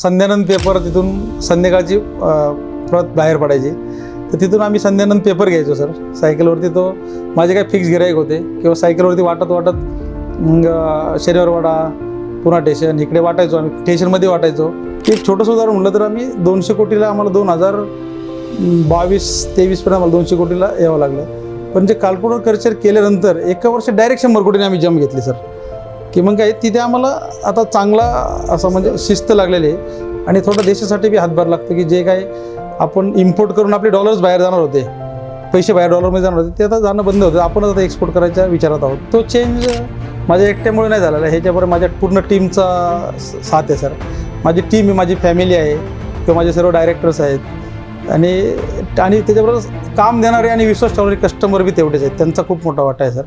Sandhyanand paper तिथून संध्याकाळची प्रत बाहेर पडायची. तर तिथून आम्ही संध्यानंद पेपर घ्यायचो सर सायकलवरती तो माझे काही फिक्स गिरायक होते किंवा सायकलवरती वाटत वाटत मग शनिवारवाडा पुणा स्टेशन इकडे वाटायचो आम्ही. स्टेशनमध्ये वाटायचो. एक छोटंसं उदाहरण म्हटलं तर आम्ही दोनशे कोटीला आम्हाला दोन हजार बावीस तेवीसपर्यंत आम्हाला दोनशे कोटीला यावं लागलं. पण जे काल्पनिक कल्चर केल्यानंतर एका वर्ष डायरेक्ट शंभर कोटीने आम्ही जम घेतली सर की मग काय तिथे आम्हाला आता चांगला असं म्हणजे शिस्त लागलेली आहे. आणि थोडं देशासाठी बी हातभार लागतो की जे काय आपण इम्पोर्ट करून आपले डॉलर्स बाहेर जाणार होते. पैसे बाहेर डॉलरमध्ये जाणार होते ते आता जाणं बंद होतं. आपणच आता एक्सपोर्ट करायच्या विचारात आहोत. तो चेंज माझ्या एकट्यामुळे नाही झालेला. आहे ह्याच्यामुळे माझ्या पूर्ण टीमचा साथ आहे सर माझी टीम आहे माझी फॅमिली आहे किंवा माझे सर्व डायरेक्टर्स आहेत. आणि आणि त्याच्याबरोबर काम देणारे आणि विश्वास ठेवणारे कस्टमर बी तेवढेच आहेत. त्यांचा खूप मोठा वाटा आहे सर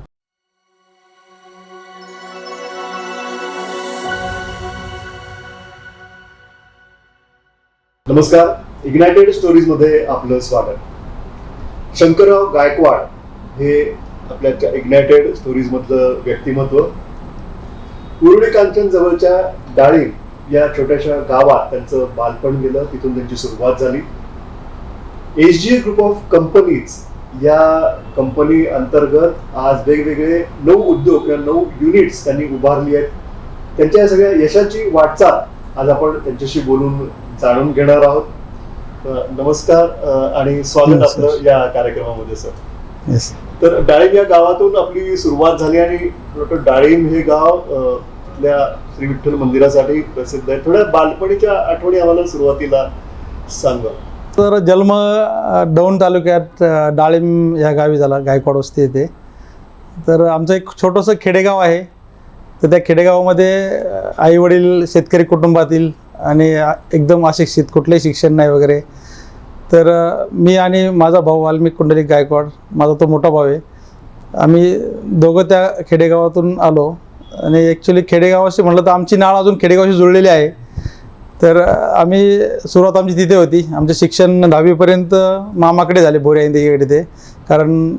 नमस्कार. इग्नायटेड स्टोरीजमध्ये आपलं स्वागत. शंकरराव गायकवाड हे आपल्या इग्नायटेड स्टोरीज मधलं व्यक्तिमत्व. उरुळी कांचन जवळच्या डाळिंब या छोट्याशा गावात त्यांचं बालपण गेलं तिथून त्यांची सुरुवात झाली. H G group of companies या कंपनी अंतर्गत आज वेगवेगळे नऊ उद्योग किंवा नऊ युनिट्स त्यांनी उभारली आहेत. त्यांच्या सगळ्या यशाची वाटचाल आज आपण त्यांच्याशी बोलून जाणून घेणार आहोत. नमस्कार आणि स्वागत. आपलं या कार्यक्रमामध्ये सर. तर डाळिंब या गावातून आपली सुरुवात झाली आणि डाळिंब हे गाव आपल्या श्री विठ्ठल मंदिरासाठी प्रसिद्ध आहे. थोड्या बालपणीच्या आठवणी आम्हाला सुरुवातीला सांगा. तर जन्म दौंड तालुक्यात डाळिंब या गावी झाला गायकवाड वस्ती येथे. तर आमचं एक छोटंसं खेडेगाव आहे. तर त्या खेडेगावामध्ये आई वडील शेतकरी कुटुंबातील आणि एकदम अशिक्षित कुठलंही शिक्षण नाही वगैरे. तर मी आणि माझा भाऊ वाल्मिक कुंडलिक गायकवाड माझा तो मोठा भाऊ आहे. आम्ही दोघं त्या खेडेगावातून आलो. आणि ॲक्च्युली खेडेगावाशी म्हटलं तर आमची नाळ अजून खेडेगावाशी जुळलेली आहे. तर आम्ही सुरुवात आमची तिथे होती. आमचं शिक्षण दहावीपर्यंत मामाकडे झाले बोरे इंदिकडे ते. कारण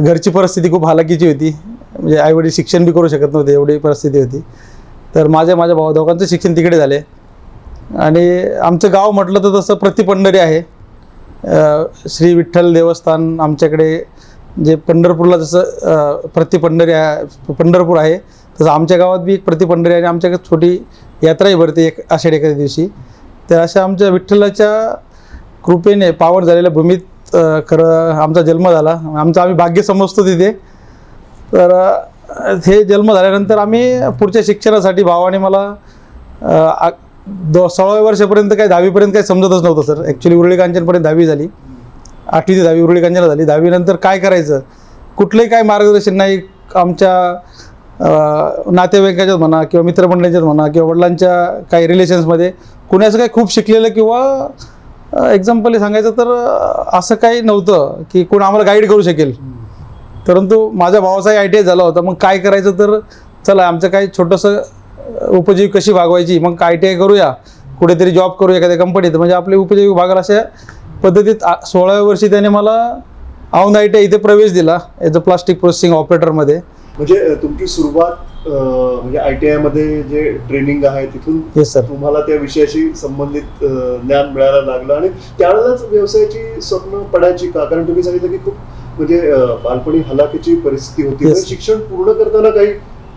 घरची परिस्थिती खूप हालाकीची होती. म्हणजे आईवडील शिक्षण बी करू शकत नव्हते एवढी परिस्थिती होती. तर माझ्या माझ्या भाऊ दोघांचं शिक्षण तिकडे झाले. आणि आमचं गाव म्हटलं तर तसं प्रतिपंढरी आहे. श्री विठ्ठल देवस्थान आमच्याकडे जे पंढरपूरला जसं प्रतिपंढरी आहे पंढरपूर आहे तसं आमच्या गावात बी एक प्रतिपंढरी आहे आणि आमच्याकडे छोटी यात्राही भरते एक आषाढी एखाद्या दिवशी. तर अशा आमच्या विठ्ठलाच्या कृपेने पावन झालेल्या भूमीत खरं आमचा जन्म झाला. आमचा आम्ही भाग्य समजतो तिथे. तर हे जन्म झाल्यानंतर आम्ही पुढच्या शिक्षणासाठी भावाने मला आ- दो सोळाव्या वर्षापर्यंत काही दहावीपर्यंत काही समजतच नव्हतं सर. ॲक्च्युली उरळी कांचनपर्यंत दहावी झाली. आठवी ते दहावी उरळी कांचन झाली. दहावीनंतर काय करायचं? कुठलंही काय मार्गदर्शन नाही. आमच्या नातेवाईकाच्यात म्हणा किंवा मित्रमंडळींच्यात म्हणा किंवा वडिलांच्या काही रिलेशन्समध्ये कुणाचं काही खूप शिकलेलं किंवा एक्झाम्पल सांगायचं तर असं काही नव्हतं की कोण आम्हाला गाईड करू शकेल. परंतु माझ्या भावाचाही आय टी आय झाला होता. मग काय करायचं तर चला आमचं काही छोटंसं अ, उपजीविका कशी भागवायची? मग आय टी आय करूया? कुठेतरी जॉब करूया एखाद्या कंपनीत म्हणजे आपले उपजीविका भागाला अशा पद्धतीत सोळाव्या वर्षी त्याने मला औंध आय टी आय इथे प्रवेश दिला ॲज अ प्लास्टिक प्रोसेसिंग ऑपरेटरमध्ये म्हणजे तुमची सुरुवात म्हणजे आय टी आयमध्ये जे ट्रेनिंग आहे तिथून येस सर तुम्हाला त्या विषयाशी संबंधित ज्ञान मिळायला लागलं. आणि त्यावेळेलाच व्यवसायाची स्वप्न पडायची का? कारण तुम्ही सांगितलं की खूप म्हणजे बालपणी हलाखीची परिस्थिती होती. Yes. शिक्षण पूर्ण करताना काही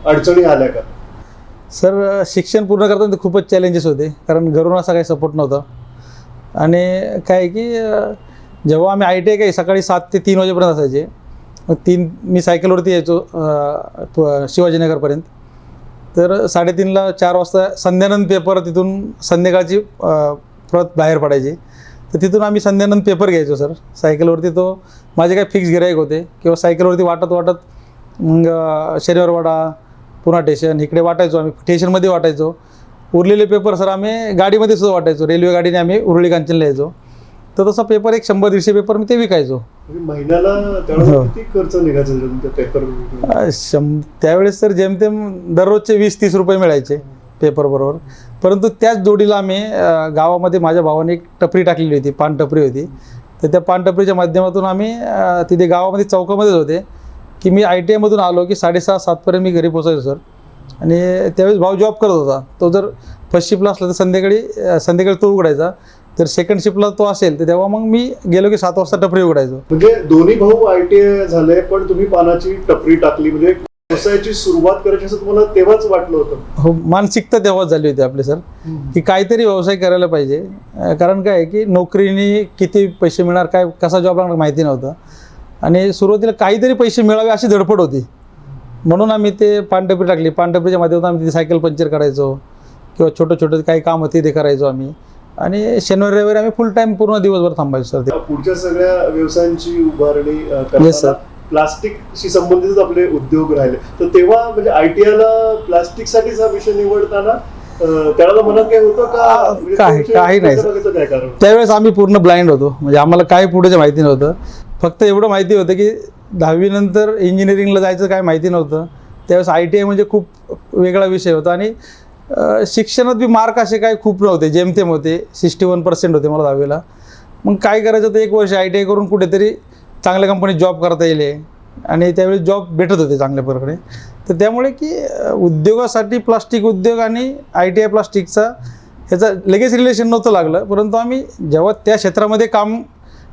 अडचणी आल्या का? सर शिक्षण पूर्ण करताना ते खूपच चॅलेंजेस होते. कारण घरून असा काही सपोर्ट नव्हता. आणि काय आहे की अ, जेव्हा आम्ही आय टी आय काही सकाळी सात ते तीन वाजेपर्यंत असायचे मग तीन मी सायकलवरती यायचो अ, प- शिवाजीनगरपर्यंत. तर साडेतीनला चार वाजता संध्यानंद पेपर तिथून संध्याकाळची अ, प्रत बाहेर पडायची. तर तिथून आम्ही संध्यानंद पेपर घ्यायचो सर सायकलवरती तो माझे काही फिक्स गिराईक होते. किंवा सायकलवरती वाटत वाटत मग शनिवारवाडा पुन्हा स्टेशन इकडे वाटायचो आम्ही. स्टेशनमध्ये वाटायचो. उरलेले पेपर सर आम्ही गाडीमध्ये सुद्धा वाटायचो. रेल्वे गाडीने आम्ही उरळी कांचनला यायचो तर तसा पेपर एक शंभर दीडशे पेपर मी ते विकायचो. म्हणजे महिन्याला हो. शं त्यावेळेस तर जेमतेम दररोजचे वीस तीस रुपये मिळायचे. पेपरबरोबर परंतु त्याच जोडीला आम्ही गावामध्ये माझ्या भावाने एक टपरी टाकलेली होती पान टपरी होती. तर त्या पान टपरीच्या माध्यमातून आम्ही तिथे गावामध्ये चौकामध्येच होते की मी आय टी आयमधून आलो की साडेसहा सातपर्यंत मी घरी पोचायचो सर. आणि त्यावेळेस भाऊ जॉब करत होता. तो जर फर्स्ट शिफ्टला असला तर संध्याकाळी संध्याकाळी तो उघडायचा. तर सेकंड शिफ्टला तो असेल तर तेव्हा मग मी गेलो की सात वाजता टपरी उघडायचो. म्हणजे दोन्ही भाऊ आय टी आय झाले पण तुम्ही पानाची टपरी टाकली म्हणजे व्यवसायाची सुरुवात करायची असं तुम्हाला तेव्हाच वाटलं होतं? हो मानसिकता तेव्हाच झाली होती आपली सर. की काहीतरी व्यवसाय करायला पाहिजे. कारण काय आहे की नोकरीने किती पैसे मिळणार काय कसा जॉब लागणार माहिती नव्हतं. आणि सुरुवातीला काहीतरी पैसे मिळावे अशी धडपड होती. म्हणून आम्ही ते पानटपरी टाकली. पानटपरीच्या माध्यमातून आम्ही तिथे सायकल पंक्चर करायचो किंवा छोटं छोटं काही काम होते ते करायचो आम्ही. आणि शनिवारी रविवारी आम्ही फुल टाईम पूर्ण दिवसभर थांबायचो सर. ते पुढच्या सगळ्या व्यवसायांची उभारणी करताना sir. प्लास्टिकशी संबंधितच आपले उद्योग राहिले. तर तेव्हा म्हणजे आय टी आयला प्लास्टिकसाठीच हा विषय निवडताना अ, त्याला मनात काय होतं का? आ, म्हणजे काही- काही नाही, त्यावेळेस आम्ही पूर्ण ब्लाइंड होतो. म्हणजे आम्हाला काय पुढेचं माहिती नव्हतं. फक्त एवढं माहिती होतं की दहावीनंतर इंजिनिअरिंगला जायचं काय माहिती नव्हतं. त्यावेळेस आय टी आय म्हणजे खूप वेगळा विषय होता. आणि शिक्षणात बी मार्क असे काय खूप नव्हते. जेमतेम होते. सिक्स्टी वन पर्सेंट होते मला दहावीला. मग काय करायचं? तर एक वर्ष आय टी आय करून कुठेतरी चांगल्या कंपनीत जॉब करता येईल आणि त्यावेळी जॉब भेटत होते चांगल्या प्रकारे. तर त्यामुळे की उद्योगासाठी प्लास्टिक उद्योग आणि आय टी आय प्लास्टिकचा ह्याचं लगेच रिलेशन नव्हतं लागलं. परंतु आम्ही जेव्हा त्या क्षेत्रामध्ये काम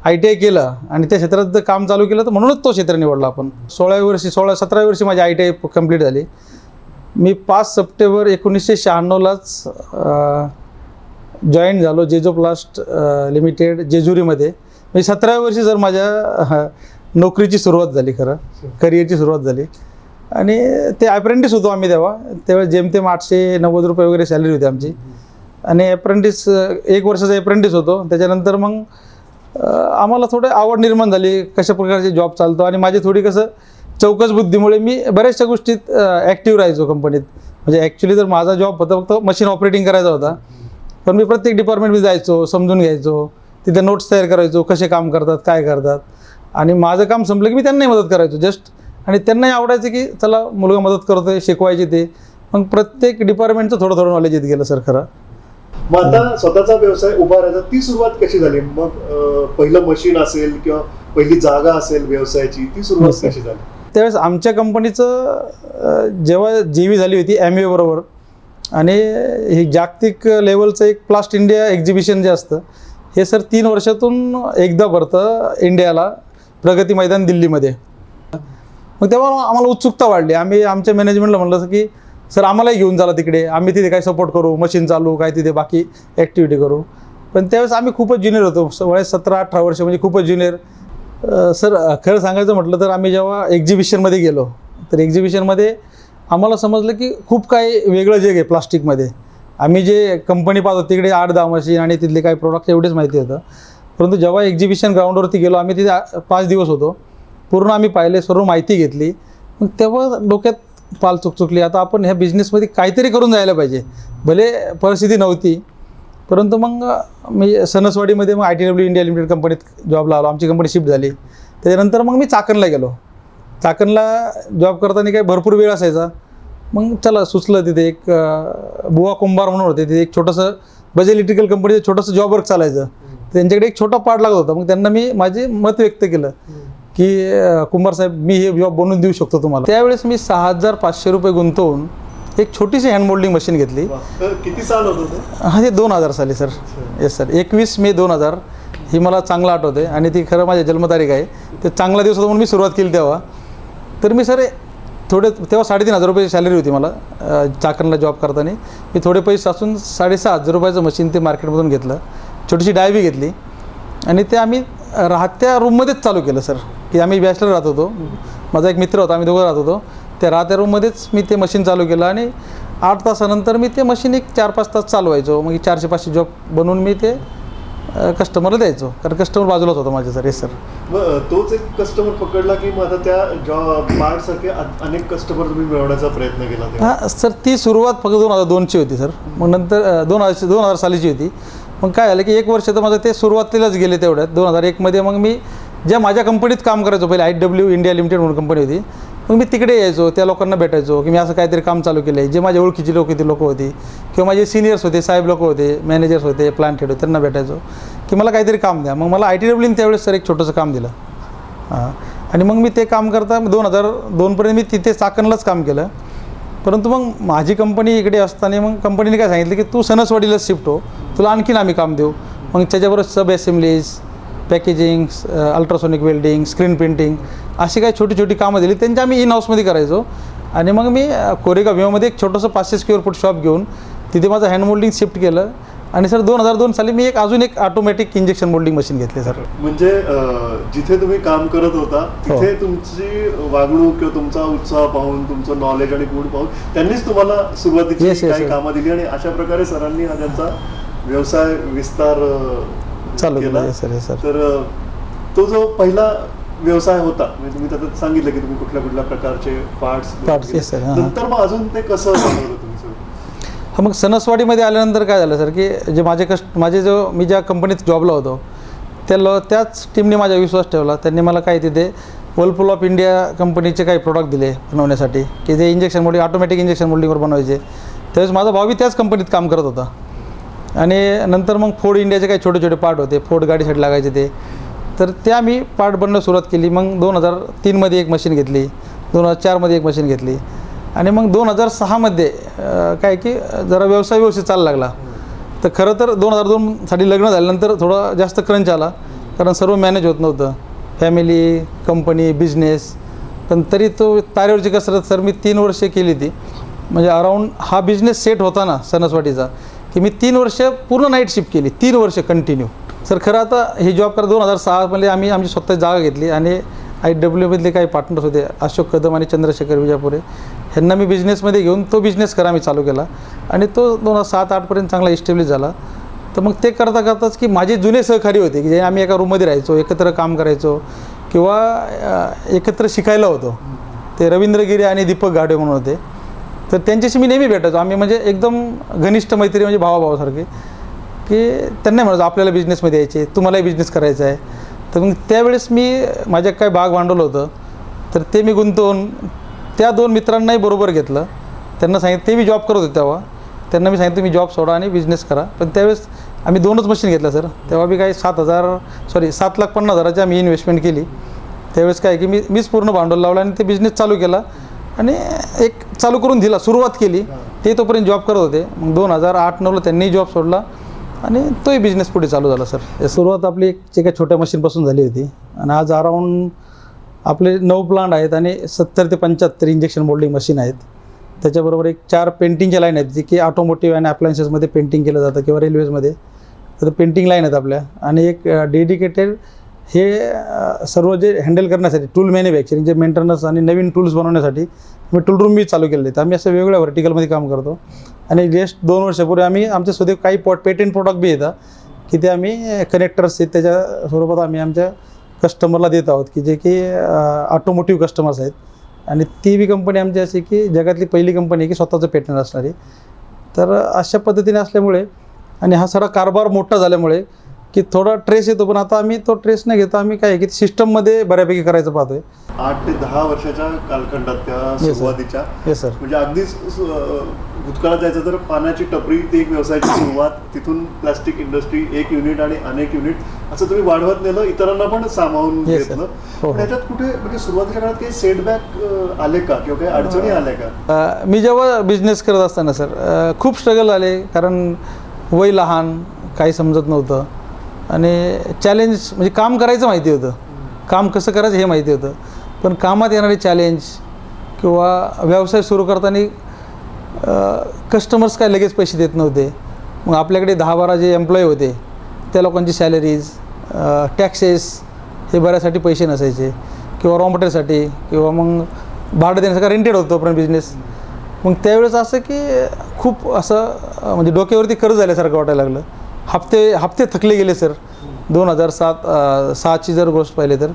आय टी आय केलं आणि त्या क्षेत्रात जर काम चालू केलं तर म्हणूनच तो क्षेत्र निवडला आपण. सोळाव्या वर्षी सोळा सतराव्या वर्षी माझी आय टी आय कंप्लीट झाली. मी पाच सप्टेंबर एकोणीसशे शहाण्णवलाच जॉईन झालो जेजो प्लास्ट लिमिटेड जेजुरीमध्ये. म्हणजे सतराव्या वर्षी जर माझ्या नोकरीची सुरुवात झाली खरं करिअरची सुरुवात झाली. आणि ते अप्रेंटिस होतो आम्ही तेव्हा. तेव्हा जेमतेम आठशे नव्वद रुपये वगैरे सॅलरी होती आमची. आणि अप्रेंटिस एक वर्षाचा अप्रेंटिस होतो. त्याच्यानंतर मग आम्हाला थोडं आवड निर्माण झाली. कशा प्रकारचे जॉब चालतो. आणि माझी थोडी कसं चौकस बुद्धीमुळे मी बऱ्याचशा गोष्टीत ॲक्टिव्ह राहायचो कंपनीत म्हणजे ॲक्च्युली तर माझा जॉब होता फक्त मशीन ऑपरेटिंग करायचा होता. पण मी प्रत्येक डिपार्टमेंटमध्ये जायचो समजून घ्यायचो. तिथे नोट्स तयार करायचो कसे काम करतात काय करतात. आणि माझं काम संपलं की मी त्यांनाही मदत करायचो जस्ट आणि त्यांनाही आवडायचं की चला मुलगा मदत करतोय शिकवायचे ते. मग प्रत्येक डिपार्टमेंटचं थोडं थोडं नॉलेज येत गेलं सर खरं. मग आता स्वतःचा व्यवसाय उभारायचा ती सुरुवात कशी झाली? मग पहिलं मशीन असेल किंवा पहिली जागा असेल व्यवसायाची ती सुरुवात. कशी झाली? त्यावेळेस आमच्या कंपनीचं जेव्हा जी व्ही झाली होती एम बरोबर. आणि हे जागतिक लेवलचं एक प्लास्ट इंडिया एक्झिबिशन जे असतं हे सर तीन वर्षातून एकदा भरतं इंडियाला प्रगती मैदान दिल्लीमध्ये. मग तेव्हा आम्हाला उत्सुकता वाढली. आम्ही आमच्या मॅनेजमेंटला म्हणलं की सर आम्हालाही घेऊन झाला तिकडे. आम्ही तिथे काय सपोर्ट करू. मशीन चालू काय तिथे बाकी ॲक्टिव्हिटी करू. पण त्यावेळेस आम्ही खूपच ज्युनियर होतो. स- सतरा अठरा वर्ष म्हणजे खूपच ज्युनियर सर खरं सांगायचं म्हटलं तर आम्ही जेव्हा एक्झिबिशनमध्ये गेलो तर एक्झिबिशनमध्ये आम्हाला समजलं की खूप काही वेगळं जग आहे प्लास्टिकमध्ये आम्ही जे कंपनी पाहतो तिकडे आठ दहा मशीन आणि तिथले काही प्रोडक्ट एवढेच माहिती होतं परंतु जेव्हा एक्झिबिशन ग्राउंडवरती गेलो आम्ही तिथे पाच दिवस होतो. पूर्ण आम्ही पाहिले सर्व माहिती घेतली. मग तेव्हा डोक्यात पाल चुकचुकली. आता आपण ह्या बिझनेसमध्ये काहीतरी करून जायला पाहिजे. भले परिस्थिती नव्हती परंतु मग मी सणसवाडीमध्ये मग I T W India limited कंपनीत जॉबला आलो आमची कंपनी शिफ्ट झाली. त्याच्यानंतर मग मी चाकणला गेलो. चाकणला जॉब करताना काही भरपूर वेळ असायचा. मग चला सुचलं तिथे एक बुवा कुंभार म्हणून होते. तिथे एक छोटंसं बजे इलेक्ट्रिकल कंपनीचं छोटंसं जॉब वर्क चालायचं. त्यांच्याकडे एक छोटा पार्ट लागत होता. मग त्यांना मी माझे मत व्यक्त केलं की कुंभार साहेब मी हे जॉब बनवून देऊ शकतो तुम्हाला. त्यावेळेस मी सहा हजार पाचशे रुपये गुंतवून एक छोटीशी हँड मोल्डिंग मशीन घेतली किती साल होतं हा ते दोन हजार साली सर. येस सर एकवीस मे दोन हजार. ही मला चांगलं आठवते आणि ती खरं माझी जन्मतारीख आहे. ते चांगला दिवस होता म्हणून मी सुरुवात केली तेव्हा. तर मी सर थोडे तेव्हा साडेतीन हजार रुपयाची सॅलरी होती मला चाकणला जॉब करताना. मी थोडे पैसे असून साडेसहा हजार रुपयाचं मशीन ते मार्केटमधून घेतलं. छोटीशी डायबी घेतली. आणि ते आम्ही राहत्या रूममध्येच चालू केलं सर की आम्ही बॅचलर राहत होतो. माझा एक मित्र होता आम्ही दोघं राहत होतो. त्या राहत्या रूममध्येच मी ते मशीन चालू केलं आणि आठ तासानंतर मी ते मशीन एक चार पाच तास चालवायचो. मग चारशे पाचशे जॉब बनवून मी ते कस्टमरला द्यायचो. कारण कस्टमर बाजूलाच होता माझ्या सर येस सर मग तोच एक कस्टमर पकडला की मग आता त्या जॉब पार्ट सारखे अनेक कस्टमर तुम्ही मिळवण्याचा प्रयत्न केला तेव्हा. हां सर ती सुरुवात फक्त दोन हजार दोनची होती सर. मग नंतर अं, दोन हजार दोन हजार सालीची होती. मग काय झालं की एक वर्ष तर माझं ते सुरुवातीलाच गेले तेवढ्यात. दोन हजार एकमध्ये मग मी ज्या माझ्या कंपनीत काम करायचो पहिले आय डब्ल्यू इंडिया लिमिटेड म्हणून कंपनी होती. मग मी तिकडे यायचो त्या लोकांना भेटायचो की मी असं काहीतरी काम चालू केलं आहे जे माझ्या ओळखीची लोक ती लोक होती. किंवा माझे सिनियर्स होते साहेब लोक होते मॅनेजर्स होते प्लांट हेड होते त्यांना भेटायचो. की मला काहीतरी काम द्या. मग मला आय टी डब्ल्यूने त्यावेळेस सर एक छोटंसं काम दिलं. हां. आणि मग मी ते काम करता दोन हजार दोनपर्यंत मी तिथे चाकणलाच काम केलं. परंतु मग माझी कंपनी इकडे असताना मग कंपनीने काय सांगितलं की तू सणसवाडीलाच शिफ्ट हो. तुला आणखीन आम्ही काम देऊ. मग त्याच्याबरोबर sub assemblies packaging ultrasonic welding screen printing अशी काही छोटी छोटी कामं दिली. त्यांची आम्ही इन हाऊसमध्ये करायचो. आणि मग मी कोरेगाव भीमामध्ये एक छोटंसं पाचशे स्क्वेअर फूट शॉप घेऊन तिथे माझं हँड मोल्डिंग शिफ्ट केलं. आणि सर दोन हजार दोन साली मी एक अजून एक ऑटोमॅटिक इंजेक्शन मोल्डिंग मशीन घेतले सर. म्हणजे जिथे तुम्ही काम करत होता तिथे तुमची वागणूक किंवा तुमचा उत्साह पाहून तुमचं नॉलेज आणि गुण पाहून त्यांनीच तुम्हाला सुरुवातीची काही. कामं दिली आणि अशा प्रकारे सरांनी हा त्यांचा व्यवसाय विस्तार चालू केला. तर तो जो पहिला व्यवसाय होता म्हणजे तुम्ही त्याच्यात सांगितलं की तुम्ही कुठल्या कुठल्या प्रकारचे पार्ट्स. नंतर मग अजून ते कसं बनवलं तुम्ही सगळं? हा मग सणसवाडीमध्ये आल्यानंतर काय झालं सर की जे माझे कस्ट माझे जो मी ज्या कंपनीत जॉबला होतो त्या लो त्याच टीमने माझा विश्वास ठेवला त्यांनी मला काय तिथे वर्लपूल ऑफ इंडिया कंपनीचे काही प्रोडक्ट दिले बनवण्यासाठी की जे इंजेक्शन मोल्डिंग ऑटोमॅटिक इंजेक्शन मोल्डिंगवर बनवायचे त्यावेळेस माझा भाऊ त्याच कंपनीत काम करत होता आणि नंतर मग फोर्ड इंडियाचे काही छोटे छोटे पार्ट होते. फोर्ड गाडीसाठी लागायचे ते. तर ते आम्ही पार्ट बनणं सुरुवात केली. मग दोन हजार तीनमध्ये एक मशीन घेतली. दोन हजार चारमध्ये एक मशीन घेतली. आणि मग दोन हजार सहामध्ये काय की जरा व्यवसाय व्यवस्थित चालला लागला. तर खरं तर दोन हजार दोनसाठी लग्न झाल्यानंतर थोडा जास्त क्रंच आला. कारण सर्व मॅनेज होत नव्हतं. फॅमिली कंपनी बिझनेस पण तरी तो तारेवरची कसरत सर मी तीन वर्षे केली ती. म्हणजे अराऊंड हा बिझनेस सेट होता ना सणसवाटीचा. की मी तीन वर्ष पूर्ण नाईट शिफ्ट केली. तीन वर्ष कंटिन्यू सर खरं आता हे जॉब करत दोन हजार सहामध्ये आम्ही आमची स्वतः जागा घेतली आणि आय डब्ल्यूमधले काही पार्टनर्स होते अशोक कदम आणि चंद्रशेखर विजापुरे. ह्यांना मी बिझनेसमध्ये घेऊन तो बिझनेस करा मी चालू केला. आणि तो दोन हजार सात आठपर्यंत चांगला इस्टॅब्लिश झाला. तर मग ते करता करताच की माझे जुने सहकारी होते की जे आम्ही एका रूममध्ये राहायचो एकत्र काम करायचो किंवा एकत्र शिकायला होतो. ते रवींद्र गिरे आणि दीपक गाडे म्हणून होते. तर त्यांच्याशी मी नेहमी भेटायचो. आम्ही म्हणजे एकदम घनिष्ठ मैत्री म्हणजे भावाभावासारखे. की त्यांना म्हणायचो आपल्याला बिझनेसमध्ये यायचे तुम्हालाही बिझनेस करायचा आहे. तर मग त्यावेळेस मी माझ्या काय भाग भांडवल होतं. तर ते मी गुंतवून त्या दोन मित्रांनाही बरोबर घेतलं. त्यांना सांगितलं ते मी जॉब करत होते तेव्हा. त्यांना मी सांगितलं मी जॉब सोडा आणि बिझनेस करा. पण त्यावेळेस आम्ही दोनच मशीन घेतल्या सर तेव्हा मी काही सात हजार सॉरी सात लाख पन्नास हजाराची आम्ही इन्व्हेस्टमेंट केली. त्यावेळेस काय की मी मीच पूर्ण भांडवल लावलं आणि ते बिझनेस चालू केला. आणि एक चालू करून दिला सुरुवात केली. ते तोपर्यंत जॉब करत होते. मग दोन हजार आठ नऊला त्यांनी जॉब सोडला आणि तोही बिझनेस पुढे चालू झाला सर सुरुवात आपली एक एका छोट्या मशीनपासून झाली होती. आणि आज अराऊंड आपले नऊ प्लांट आहेत आणि सत्तर ते पंच्याहत्तर इंजेक्शन मोल्डिंग मशीन आहेत. त्याच्याबरोबर एक चार पेंटिंगच्या लाईन आहेत जे की ऑटोमोटिव्ह आणि अप्लायन्सेसमध्ये पेंटिंग केलं जातं किंवा रेल्वेजमध्ये तर पेंटिंग लाईन आहेत आपल्या. आणि एक डेडिकेटेड हे सर्व जे हँडल करण्यासाठी टूल मॅन्युफॅक्चरिंग जे मेंटेनन्स आणि नवीन टूल्स बनवण्यासाठी मी टूल रूम बी चालू केले आहेत. आम्ही असं वेगवेगळ्या व्हर्टिकलमध्ये काम करतो. आणि जस्ट दोन वर्षापूर्वी आम्ही आमच्या स्वतः काही पॉट पेटेंट प्रोडक्ट बी येतात की ते आम्ही कनेक्टर्स आहेत त्याच्या स्वरूपात आम्ही आमच्या कस्टमरला देत आहोत की जे की ऑटोमोटिव्ह कस्टमर्स आहेत. आणि ती बी कंपनी आमची अशी की जगातली पहिली कंपनी आहे की स्वतःचं पेटंट असणारी. तर अशा पद्धतीने असल्यामुळे आणि हा सगळा कारभार मोठा झाल्यामुळे की थोडा ट्रेस येतो पण आता आम्ही तो ट्रेस न घेता. आम्ही काय की सिस्टममध्ये बऱ्यापैकी करायचं पाहतोय. आठ ते दहा वर्षाच्या कालखंडात त्या sir. सुरुवातीच्या. येस सर म्हणजे अगदीच अं, भूतकाळात जायचं तर पाण्याची टपरी ती एक व्यवसायाची सुरुवात तिथून प्लास्टिक इंडस्ट्री एक युनिट आणि अनेक युनिट असं तुम्ही वाढवत नेलं इतरांना पण सामावून Yes, sir. घेतलं हो, पण हो. याच्यात कुठे म्हणजे सुरुवातीच्या काळात काही सेटबॅक आले का? किंवा काही अडचणी आल्या का? अ, मी जेव्हा बिझनेस करत असताना सर अ, खूप स्ट्रगल आले. कारण वय लहान काही समजत नव्हतं. आणि चॅलेंज म्हणजे काम करायचं माहिती होतं. काम कसं करायचं हे माहिती होतं. पण कामात येणारे चॅलेंज किंवा व्यवसाय सुरू करताना कस्टमर्स काय लगेच पैसे देत नव्हते. मग आपल्याकडे दहा बारा जे एम्प्लॉई होते त्या लोकांची सॅलरीज टॅक्सेस हे भरायसाठी पैसे नसायचे. किंवा रॉ मटेरियलसाठी किंवा मग भाडं देण्यासाठी रेंटेड होतं पण बिझनेस मग त्यावेळेस असं की खूप असं म्हणजे डोक्यावरती कर्ज झाल्यासारखं वाटायला लागलं. हप्ते हप्ते थकले गेले सर. दोन हजार सात सहाची जर गोष्ट पाहिली तर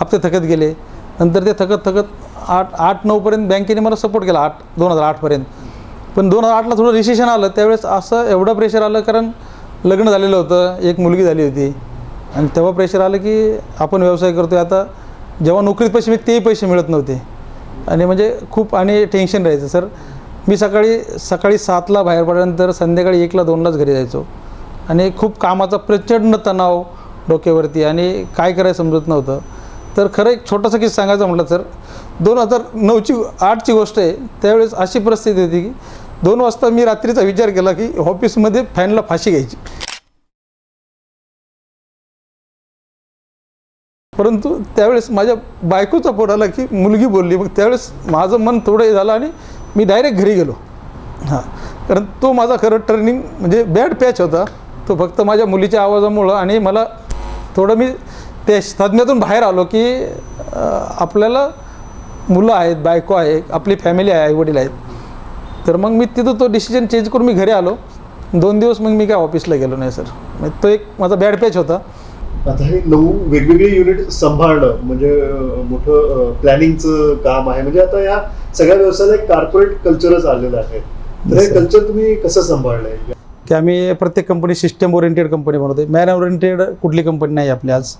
हप्ते थकत गेले. नंतर ते थकत थकत आठ आठ नऊपर्यंत बँकेने मला सपोर्ट केला आठ दोन हजार आठपर्यंत पण दोन हजार आठला थोडं रिसेशन आलं त्यावेळेस असं एवढं प्रेशर आलं कारण लग्न झालेलं होतं एक मुलगी झाली होती. आणि तेव्हा प्रेशर आलं की आपण व्यवसाय करतोय आता जेव्हा नोकरीत पैसे मिळत तेही पैसे मिळत नव्हते. आणि म्हणजे खूप आणि टेन्शन राहायचं सर. मी सकाळी सकाळी सातला बाहेर पडल्यानंतर संध्याकाळी एकला दोनलाच घरी जायचो. आणि खूप कामाचा प्रचंड तणाव डोक्यावरती आणि काय करायचं समजत नव्हतं. तर खरं एक छोटासा किस्सा सांगायचं म्हटलं तर दोन हजार नऊची आठची गोष्ट आहे त्यावेळेस अशी परिस्थिती होती की दोन वाजता मी रात्रीचा विचार केला की ऑफिसमध्ये फॅनला फाशी घ्यायची. परंतु त्यावेळेस माझ्या बायकोचा पोट आला की मुलगी बोलली मग त्यावेळेस माझं मन थोडं हे झालं आणि मी डायरेक्ट घरी गेलो. हां कारण तो माझा खरं टर्निंग म्हणजे बॅड पॅच होता. तो फक्त माझ्या मुलीच्या आवाजामुळं आणि मला थोडं मी त्या सदम्यातून बाहेर आलो की आपल्याला मुलं आहेत बायको आहे आपली फॅमिली आहे आईवडील आहेत. तर मग मी तिथं तो डिसिजन चेंज करून मी घरी आलो. दोन दिवस मग मी काय ऑफिसला गेलो नाही सर तो एक माझा बॅड पॅच होता. आता हे नऊ वेगवेगळे युनिट सांभाळणं म्हणजे मोठं प्लॅनिंगचं काम आहे. म्हणजे आता या सगळ्या व्यवसायाला एक कॉर्पोरेट कल्चरच आलेलं आहे. तर हे. कल्चर तुम्ही कसं सांभाळलंय? की आम्ही प्रत्येक कंपनी सिस्टम ओरिएंटेड कंपनी बनवते मॅन ओरिएंटेड कुठली कंपनी नाही आपली आज.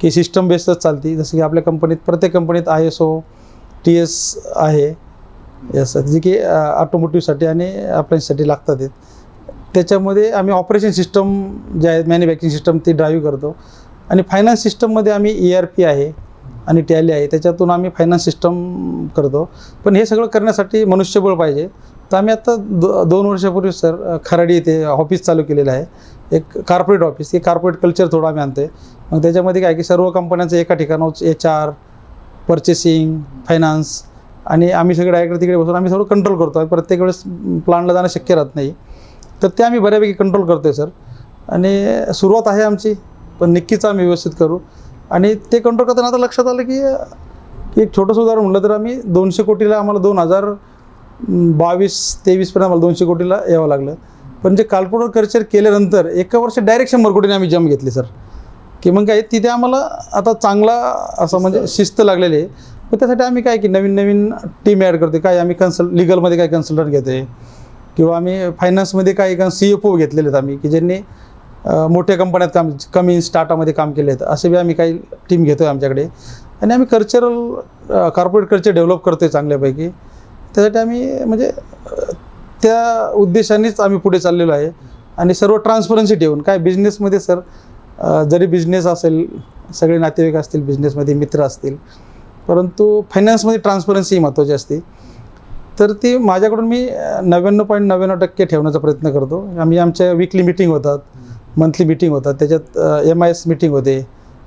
की सिस्टम बेस्डच चालते. जसं की आपल्या कंपनीत प्रत्येक कंपनीत I S O T S आहे. यस जे की ऑटोमोटिव्हसाठी आणि अप्लायन्ससाठी लागतात आहेत त्याच्यामध्ये आम्ही ऑपरेशन सिस्टम जे आहेत मॅन्युफॅक्चरिंग सिस्टम ती ड्राईव्ह करतो. आणि फायनान्स सिस्टममध्ये आम्ही ई आर पी आहे आणि टॅली आहे. त्याच्यातून आम्ही फायनान्स सिस्टम करतो. पण हे सगळं करण्यासाठी मनुष्यबळ पाहिजे. तर आम्ही आता दो दोन वर्षापूर्वी सर खराडी येथे ऑफिस चालू केलेलं आहे. एक कार्पोरेट ऑफिस हे कार्पोरेट कल्चर थोडं आम्ही आणतो आहे मग त्याच्यामध्ये काय की सर्व कंपन्यांचं एका ठिकाणावर एच आर पर्चेसिंग फायनान्स आणि आम्ही सगळे डायरेक्टर तिकडे बसून आम्ही सगळं कंट्रोल करतो. आहे प्रत्येक वेळेस प्लानला जाणं शक्य राहत नाही. तर ते आम्ही बऱ्यापैकी कंट्रोल करतो आहे सर. आणि सुरुवात आहे आमची पण नक्कीच आम्ही व्यवस्थित करू. आणि ते कंट्रोल करताना आता लक्षात आलं की की एक छोटंसं उदाहरण म्हटलं तर आम्ही दोनशे कोटीला आम्हाला दोन हजार बावीस तेवीसपर्यंत आम्हाला दोनशे कोटीला यावं लागलं. पण जे काल्पनिक कल्चर केल्यानंतर एका वर्ष डायरेक्ट शंभर कोटीने आम्ही जम घेतली सर की मग काय तिथे आम्हाला आता चांगला असं म्हणजे शिस्त. लागलेली आहे. मग त्यासाठी आम्ही काय की नवीन नवीन टीम ॲड करतो काय आम्ही कन्सल्ट लिगलमध्ये काय कन्सल्टंट घेतो किंवा आम्ही फायनान्समध्ये काही का सी एफ ओ घेतलेले आहेत आम्ही की ज्यांनी मोठ्या कंपन्यात काम कमिन्स टाटामध्ये काम केले आहेत. असे बी आम्ही काही टीम घेतो आहे आमच्याकडे. आणि आम्ही कल्चरल कॉर्पोरेट कल्चर डेव्हलप करतो आहे चांगल्यापैकी. त्यासाठी आम्ही म्हणजे त्या उद्देशानेच आम्ही पुढे चाललेलो आहे. आणि सर्व ट्रान्सपरन्सी ठेवून काय बिझनेसमध्ये सर जरी बिझनेस असेल सगळे नातेवाईक असतील बिझनेसमध्ये मित्र असतील परंतु फायनान्समध्ये ट्रान्सपरन्सी महत्त्वाची असते. तर ती माझ्याकडून मी नव्याण्णव पॉईंट नव्याण्णव टक्के ठेवण्याचा प्रयत्न करतो. आम्ही आमच्या विकली मिटिंग होतात मंथली मिटिंग होतात त्याच्यात एम आय एस मिटिंग होते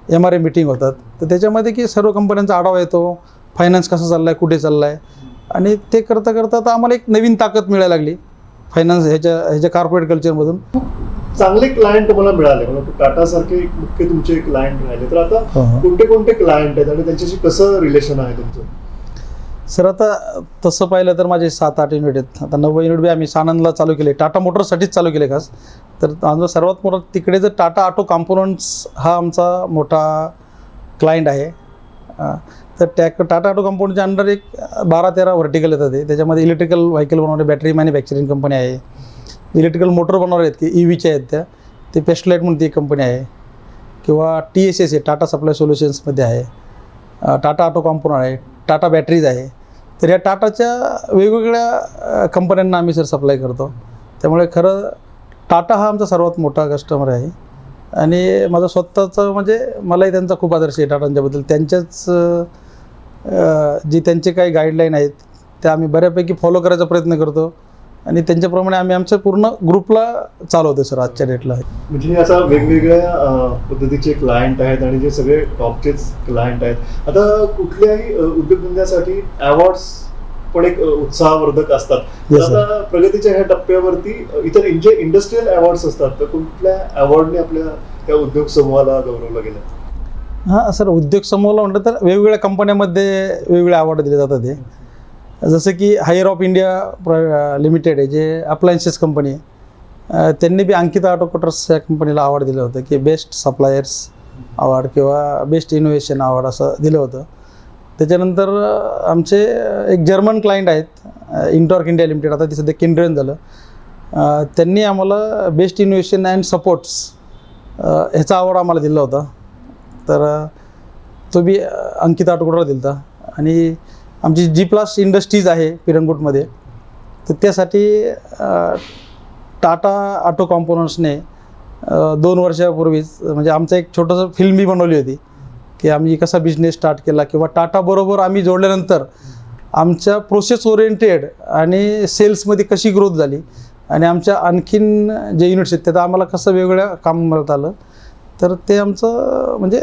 एम आर ए मिटिंग होतात. तर त्याच्यामध्ये की सर्व कंपन्यांचा आढावा येतो फायनान्स कसा चालला आहे कुठे चालला आहे आणि ते करता करता आता आम्हाला एक नवीन ताकद मिळायला लागली. फायनान्स ह्याच्या ह्याच्या कॉर्पोरेट कल्चरमधून चांगले क्लायंट तुम्हाला मिळाले. म्हणजे टाटा सारखे एक मुख्य तुमचे क्लायंट राहिले. तर आता हो, हो. कोणते कोणते क्लायंट आहेत आणि त्यांच्याशी कसं रिलेशन आहे तुमचं? सर आता तसं पाहिलं तर माझे सात आठ युनिट आहेत. आता नव्वद युनिट बी आम्ही सानंदला चालू केले. टाटा मोटर्ससाठीच चालू केले खास. तर आमचा सर्वात मोठा तिकडे जर टाटा ऑटो कॉम्पोनंट्स हा आमचा मोठा क्लायंट आहे. तर टॅक टाटा ऑटो कंपाऊंडच्या अंडर एक बारा तेरा व्हर्टिकल येतात ते. त्याच्यामध्ये इलेक्ट्रिकल व्हेकल बनवणारे बॅटरी मॅन्युफॅक्चरिंग कंपनी आहे. इलेक्ट्रिकल मोटर बनवणारे आहेत की ई व्हीच्या आहेत त्या. ते पेस्टलाईट म्हणून ती एक कंपनी आहे. किंवा टी एस एस आहे टाटा सप्लाय सोल्युशन्समध्ये आहे. टाटा ऑटो कॉम्पोनर आहे टाटा बॅटरीज आहे. तर या टाटाच्या वेगवेगळ्या कंपन्यांना आम्ही सर सप्लाय करतो. त्यामुळे खरं टाटा हा आमचा सर्वात मोठा कस्टमर आहे. आणि माझं स्वतःचं म्हणजे मलाही त्यांचा खूप आदर्श आहे टाटांच्याबद्दल. त्यांच्याच जी त्यांचे काही गाईडलाईन आहेत त्या आम्ही बऱ्यापैकी फॉलो करायचा प्रयत्न करतो. आणि त्यांच्याप्रमाणे आम्ही आमच्या पूर्ण ग्रुपला चालवतो सर आजच्या डेटला म्हणजे आता वेगवेगळ्या पद्धतीचे क्लायंट आहेत आणि जे सगळे टॉपचेच क्लायंट आहेत. आता कुठल्याही उद्योगधंद्यासाठी अवॉर्ड्स पण एक उत्साहवर्धक असतात. आता प्रगतीच्या ह्या टप्प्यावरती इतर जे इंडस्ट्रीयल अवॉर्ड्स असतात तर कुठल्या अवॉर्डने आपल्या त्या उद्योग समूहाला गौरवलं गेलं? हां सर उद्योग समूहाला म्हटलं तर वेगवेगळ्या कंपन्यामध्ये वेगवेगळे अवॉर्ड दिले जातात ते जसं की Haier of India private limited आहे जे अप्लायन्सेस कंपनी आहे. त्यांनी बी अंकिता ऑटोकोटर्स या कंपनीला अवॉर्ड दिलं होतं की बेस्ट सप्लायर्स अवॉर्ड किंवा बेस्ट इनोव्हेशन अवॉर्ड असं दिलं होतं. त्याच्यानंतर आमचे एक जर्मन क्लायंट आहेत इंटॉर्क इंडिया लिमिटेड आता ते सध्या किंड्रेन झालं. त्यांनी आम्हाला बेस्ट इनोव्हेशन अँड सपोर्ट्स ह्याचा अवॉर्ड आम्हाला दिला होता. तर तो बी अ, अंकिता आटोकोडला दिला होता आणि आमची जी प्लस इंडस्ट्रीज आहे पिरंगुटमध्ये तर त्यासाठी टाटा ऑटो कॉम्पोनंट्सने दोन वर्षापूर्वीच म्हणजे आमचं एक छोटंसं फिल्म बनवली होती की आम्ही कसा बिझनेस स्टार्ट केला किंवा टाटाबरोबर आम्ही जोडल्यानंतर आमच्या प्रोसेस ओरिएंटेड आणि सेल्समध्ये कशी ग्रोथ झाली आणि आमच्या आणखीन जे युनिट्स आहेत त्यात आम्हाला कसं वेगवेगळ्या काम मिळत आलं तर ते आमचं म्हणजे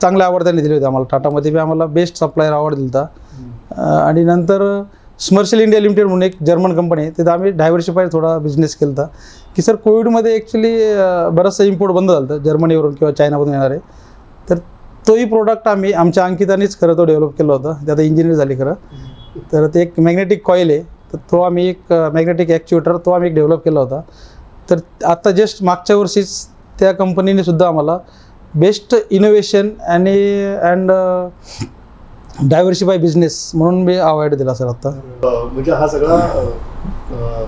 चांगल्या आवड त्यांनी दिली होती आम्हाला. टाटामध्ये बी आम्हाला बेस्ट सप्लायर अवॉर्ड दिला होता. आणि नंतर स्मर्शल इंडिया लिमिटेड म्हणून एक जर्मन कंपनी आहे तिथं आम्ही डायव्हर्सिफाय थोडा बिझनेस केला होता. की सर कोविडमध्ये ॲक्च्युली बरंचसं इम्पोर्ट बंद झालं होतं जर्मनीवरून किंवा चायनामधून येणारे. तर तोही प्रोडक्ट आम्ही आमच्या अंकितानेच खरं तो डेव्हलप केला होता. ते आता इंजिनियर झाली खरं. तर ते एक मॅग्नेटिक कॉईल आहे. तर तो आम्ही एक मॅग्नेटिक ॲक्च्युएटर तो आम्ही एक डेव्हलप केला होता. तर आत्ता जस्ट मागच्या वर्षीच त्या कंपनीने सुद्धा आम्हाला बेस्ट इनोव्हेशन आणि अँड डायव्हर्सिफाय बिझनेस म्हणून मी अवॉर्ड दिला सर आता. म्हणजे हा सगळा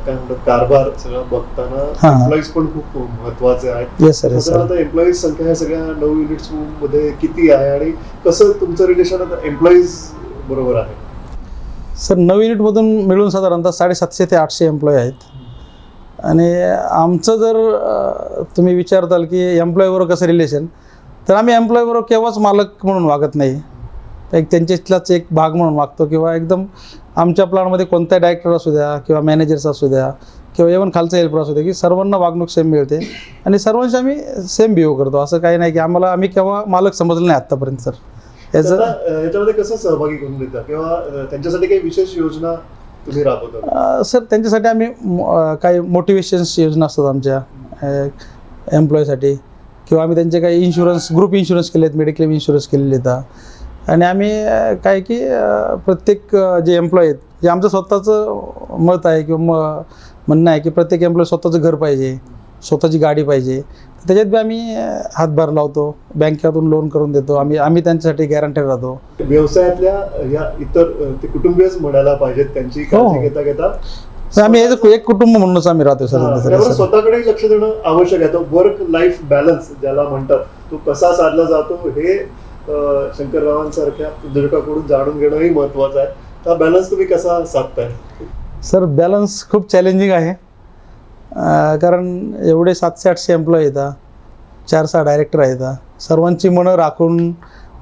काय म्हणतात कारभार सगळा बघताना. एम्प्लॉईज पण खूप महत्त्वाचे आहेत. येस सर येस आता एम्प्लॉईज संख्या ह्या सगळ्या नऊ युनिट्समध्ये किती आहे आणि कसं तुमचं रिलेशन आता एम्प्लॉईज बरोबर आहे? सर नऊ युनिटमधून मिळून साधारणतः साडेसातशे ते आठशे एम्प्लॉय आहेत. आणि आमचं जर तुम्ही विचारताल की एम्प्लॉयबरोबर कसं रिलेशन तर आम्ही एम्प्लॉयबरोबर केव्हाच मालक म्हणून वागत नाही. एक त्यांच्यातलाच एक भाग म्हणून वागतो किंवा एकदम आमच्या प्लॅनमध्ये कोणताही डायरेक्टर असू द्या किंवा मॅनेजर्स असू द्या किंवा इव्हन खालचा हेल्पर असू द्या की सर्वांना वागणूक सेम मिळते. आणि सर्वांशी आम्ही सेम बिहेव करतो. असं काही नाही की आम्हाला आम्ही केव्हा मालक समजलं नाही आत्तापर्यंत सर. याचं याच्यामध्ये कसं सहभागी करून देता किंवा त्यांच्यासाठी काही विशेष योजना तुम्ही राबवता सर त्यांच्यासाठी आम्ही काही मोटिवेशन्स योजना असतात आमच्या एम्प्लॉयसाठी किंवा आम्ही त्यांचे काही इन्शुरन्स ग्रुप इन्शुरन्स केले आहेत मेडिक्लेम इन्शुरन्स केलेले आहेत. आणि आम्ही काय की प्रत्येक जे एम्प्लॉय आहेत जे आमचं स्वतःचं मत आहे किंवा म म्हणणं आहे की प्रत्येक एम्प्लॉय स्वतःचं घर पाहिजे स्वतःची गाडी पाहिजे. त्याच्यात बी आम्ही हातभार लावतो बँकेतून लोन करून देतो आम्ही आम्ही त्यांच्यासाठी गॅरंटेड राहतो. व्यवसायातल्या या इतर ते कुटुंबीयच म्हणायला पाहिजेत त्यांची हो. काळजी घेता घेता आम्ही ॲज एक कुटुंब म्हणूनच आम्ही राहतो सर स्वतःकडे लक्ष देणं आवश्यक आहे. तो वर्क लाईफ बॅलन्स ज्याला म्हणतात तो कसा साधला जातो हे शंकररावांसारख्या उद्योजकाकडून जाणून घेणंही महत्वाचं आहे. हा बॅलन्स तुम्ही कसा साधताय? सर बॅलन्स खूप चॅलेंजिंग आहे. कारण एवढे सातशे आठशे एम्प्लॉय येतात चार सहा डायरेक्टर आहेत सर्वांची मनं राखून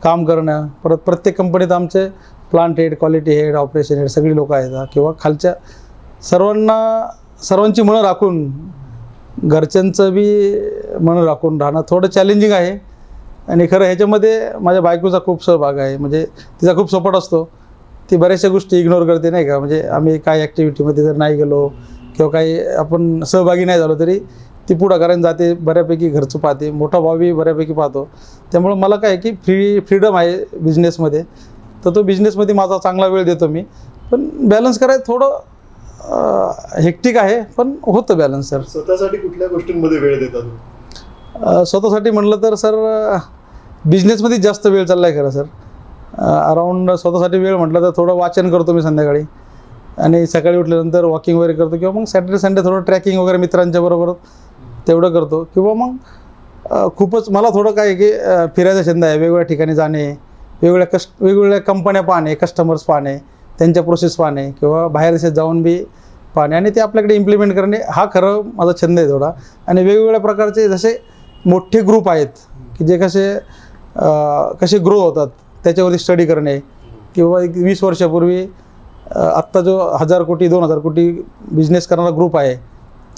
काम करणं परत प्रत्येक कंपनीत आमचे plant head quality head operation head सगळी लोकं आहेत किंवा खालच्या सर्वांना सर्वांची मनं राखून घरच्यांचं बी मनं राखून राहणं थोडं चॅलेंजिंग आहे. आणि खरं ह्याच्यामध्ये माझ्या बायकोचा खूप सहभाग आहे. म्हणजे तिचा खूप सपोर्ट असतो. ती बऱ्याचशा गोष्टी इग्नोर करते नाही का? म्हणजे आम्ही काय ॲक्टिव्हिटीमध्ये जर नाही गेलो किंवा काही आपण सहभागी नाही झालो तरी ती पुढाकाराने जाते बऱ्यापैकी घरचं पाहते. मोठा भाऊ बऱ्यापैकी पाहतो. त्यामुळं मला काय की फ्री फ्रीडम आहे बिझनेसमध्ये तर तो बिझनेसमध्ये माझा चांगला वेळ देतो मी. पण बॅलन्स करायचं थोडं हेक्टिक आहे पण होतं बॅलन्स सर स्वतःसाठी कुठल्या गोष्टींमध्ये वेळ देता तुम्ही? अ, स्वतःसाठी म्हटलं तर सर बिझनेसमध्ये जास्त वेळ चालला आहे खरं सर अराऊंड स्वतःसाठी वेळ म्हटलं तर थोडं वाचन करतो मी संध्याकाळी. आणि सकाळी उठल्यानंतर वॉकिंग वगैरे करतो किंवा मग सॅटर्डे संडे थोडं ट्रॅकिंग वगैरे मित्रांच्या बरोबर तेवढं करतो. किंवा मग खूपच मला थोडं काय की फिरायचा छंद आहे वेगवेगळ्या ठिकाणी जाणे वेगवेगळ्या कस्ट वेगवेगळ्या कंपन्या पाहणे कस्टमर्स पाहणे. त्यांच्या प्रोसेस पाहणे किंवा बाहेर देशात जाऊन बी पाहणे. आणि ते आपल्याकडे इम्प्लिमेंट करणे हा खरं माझा छंद आहे थोडा. आणि वेगवेगळ्या प्रकारचे जसे मोठे ग्रुप आहेत की जे कसे कसे ग्रो होतात त्याच्यावरती स्टडी करणे. किंवा एक वीस वर्षापूर्वी आत्ता जो हजार कोटी दोन हजार कोटी बिझनेस करणारा ग्रुप आहे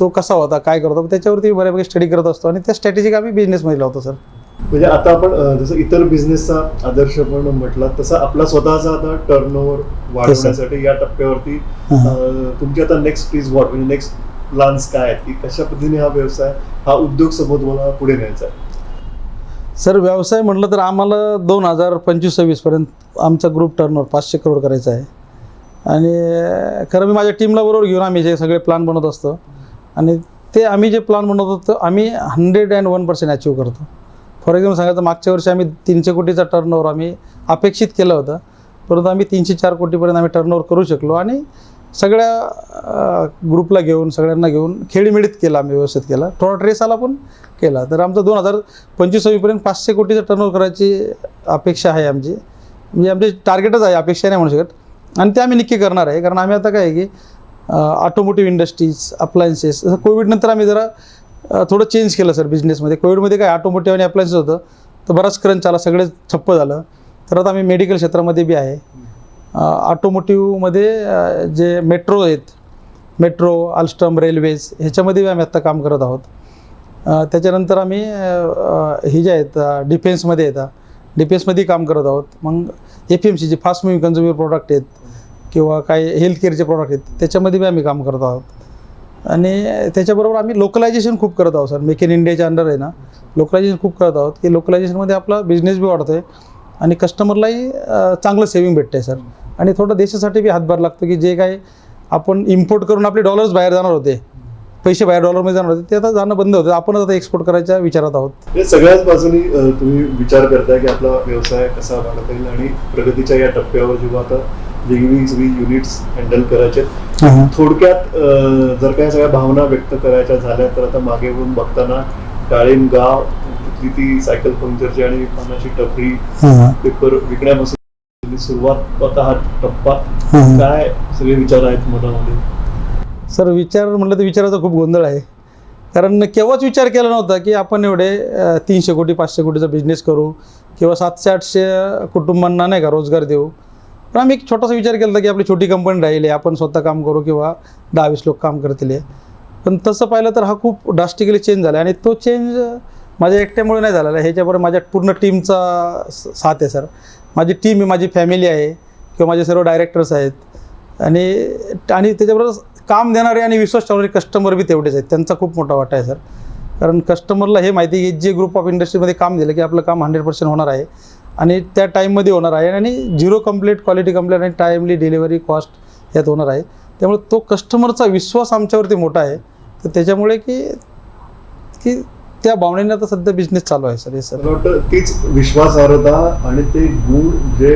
तो कसा होता काय करतो त्याच्यावरती बऱ्यापैकी स्टडी करत असतो. आणि त्या स्ट्रॅटेजिक आम्ही बिझनेसमध्ये लावतो सर म्हणजे आता आपण जसं इतर बिझनेसचा आदर्श पण म्हटला तसा आपला स्वतःचा आता टर्नओव्हर वाढवण्यासाठी या टप्प्यावरती तुमची आता नेक्स्ट प्लीज वॉट म्हणजे नेक्स्ट प्लान्स काय आहेत? की कशा पद्धतीने हा व्यवसाय हा उद्योग समोर तुम्हाला पुढे न्यायचा आहे? सर व्यवसाय म्हटलं तर आम्हाला दोन हजार पंचवीस सव्वीसपर्यंत आमचा ग्रुप टर्नओव्हर पाचशे करोड करायचा आहे. आणि खरं मी माझ्या टीमला बरोबर घेऊन आम्ही जे सगळे प्लॅन बनवत असतो. आणि ते आम्ही जे प्लॅन बनवत असतो आम्ही hundred and one percent achieve करतो. फॉर एक्झाम्पल सांगायचं मागच्या वर्षी आम्ही तीनशे कोटीचा टर्नओव्हर आम्ही अपेक्षित केलं होतं. परंतु आम्ही तीनशे चार कोटीपर्यंत आम्ही टर्नओव्हर करू शकलो आणि सगळ्या ग्रुपला घेऊन सगळ्यांना घेऊन खेळीमेळीत केला आम्ही व्यवस्थित केला. थोडा ट्रेस आला पण केला. तर आमचं दोन हजार पंचवीस सव्वीपर्यंत पाचशे कोटीचं टर्नओव्हर करायची अपेक्षा आहे आमची. म्हणजे आमची टार्गेटच आहे अपेक्षा नाही म्हणू शकत. आणि ते आम्ही नक्की करणार आहे. कारण आम्ही आता काय आहे की ऑटोमोटिव्ह इंडस्ट्रीज अप्लायन्सेस कोविडनंतर आम्ही जरा थोडं चेंज केलं सर बिझनेसमध्ये कोविडमध्ये काय ऑटोमोटिव्ह आणि अप्लायन्स होतं. तर बराच क्रंच आला सगळे ठप्प झालं. तर आता आम्ही मेडिकल क्षेत्रामध्ये बी आहे. ऑटोमोटिव्हमध्ये जे मेट्रो आहेत मेट्रो अल्स्टम रेल्वेज ह्याच्यामध्ये आम्ही आत्ता काम करत आहोत. त्याच्यानंतर आम्ही हे जे आहेत डिफेन्समध्ये येतात डिफेन्समध्ये काम करत आहोत. मग एफ एम सी जे फास्ट मुव्हिंग कन्झ्युमर प्रोडक्ट आहेत किंवा काही हेल्थ केअरचे प्रोडक्ट आहेत त्याच्यामध्ये बी आम्ही काम करत आहोत. आणि त्याच्याबरोबर आम्ही लोकलायझेशन खूप करत आहोत सर मेक इन इंडियाच्या अंडर आहे ना लोकलायझेशन खूप करत आहोत की लोकलायझेशनमध्ये आपला बिझनेस बी वाढतो आहे आणि कस्टमरलाही चांगलं सेविंग भेटतं आहे सर आणि थोडं देशासाठी बी हातभार लागतो की जे काही आपण इम्पोर्ट करून आपले डॉलर्स बाहेर जाणार होते पैसे बाहेर डॉलरमध्ये जाणार होते ते आता जाणं बंद होतं. आपणच आता एक्सपोर्ट करायच्या विचारात आहोत. सगळ्याच बाजूनी तुम्ही विचार करताय की आपला व्यवसाय कसा वाढवता येईल आणि प्रगतीच्या या टप्प्यावर जेव्हा आता वेगवेगळी सगळी युनिट्स हँडल करायचे. थोडक्यात जर काही सगळ्या भावना व्यक्त करायच्या झाल्या तर आता मागे वळून बघताना डाळिंब गाव ती सायकल पंक्चरची आणि पानाची टपरी पेपर विकण्यापासून सुरुवात होता हा. टप्पा काय सगळे विचार आहेत मनामध्ये? सर विचार म्हटलं तर विचाराचा खूप गोंधळ आहे. कारण केव्हाच विचार केला नव्हता की आपण एवढे तीनशे कोटी पाचशे कोटीचा बिझनेस करू किंवा सातशे आठशे कुटुंबांना नाही का रोजगार देऊ. पण आम्ही एक छोटासा विचार केला होता की आपली छोटी कंपनी राहिली आपण स्वतः काम करू किंवा दहा वीस लोक काम करतील. पण तसं पाहिलं तर हा खूप ड्रास्टिकली चेंज झाला आणि तो चेंज माझ्या एकट्यामुळे नाही झालेला. ह्याच्याबरोबर माझ्या पूर्ण टीमचा साथ आहे सर माझी टीम आहे माझी फॅमिली आहे किंवा माझे सर्व डायरेक्टर्स आहेत. आणि आणि त्याच्याबरोबर काम देणारे आणि विश्वास ठेवणारे कस्टमर बी तेवढेच आहेत. त्यांचा खूप मोठा वाटा आहे सर कारण कस्टमरला हे माहिती आहे की जे ग्रुप ऑफ इंडस्ट्रीमध्ये काम दिलं की आपलं काम हंड्रेड पर्सेंट होणार आहे. आणि त्या टाईममध्ये होणार आहे. आणि झिरो कंप्लेट क्वालिटी कंप्लेट आणि टाईमली डिलिव्हरी कॉस्ट यात होणार आहे. त्यामुळे तो कस्टमरचा विश्वास आमच्यावरती मोठा आहे. तर त्याच्यामुळे की की त्या भावनेने आता सध्या बिझनेस चालू आहे सर. हे सर वाटतं तीच विश्वासार्हता आणि ते गुण जे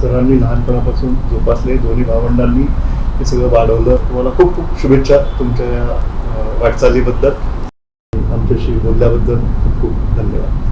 सरांनी लहानपणापासून जोपासले दोन्ही भावंडांनी हे सगळं वाढवलं. तुम्हाला खूप खूप शुभेच्छा तुमच्या या वाटचालीबद्दल. आमच्याशी बोलल्याबद्दल खूप खूप धन्यवाद.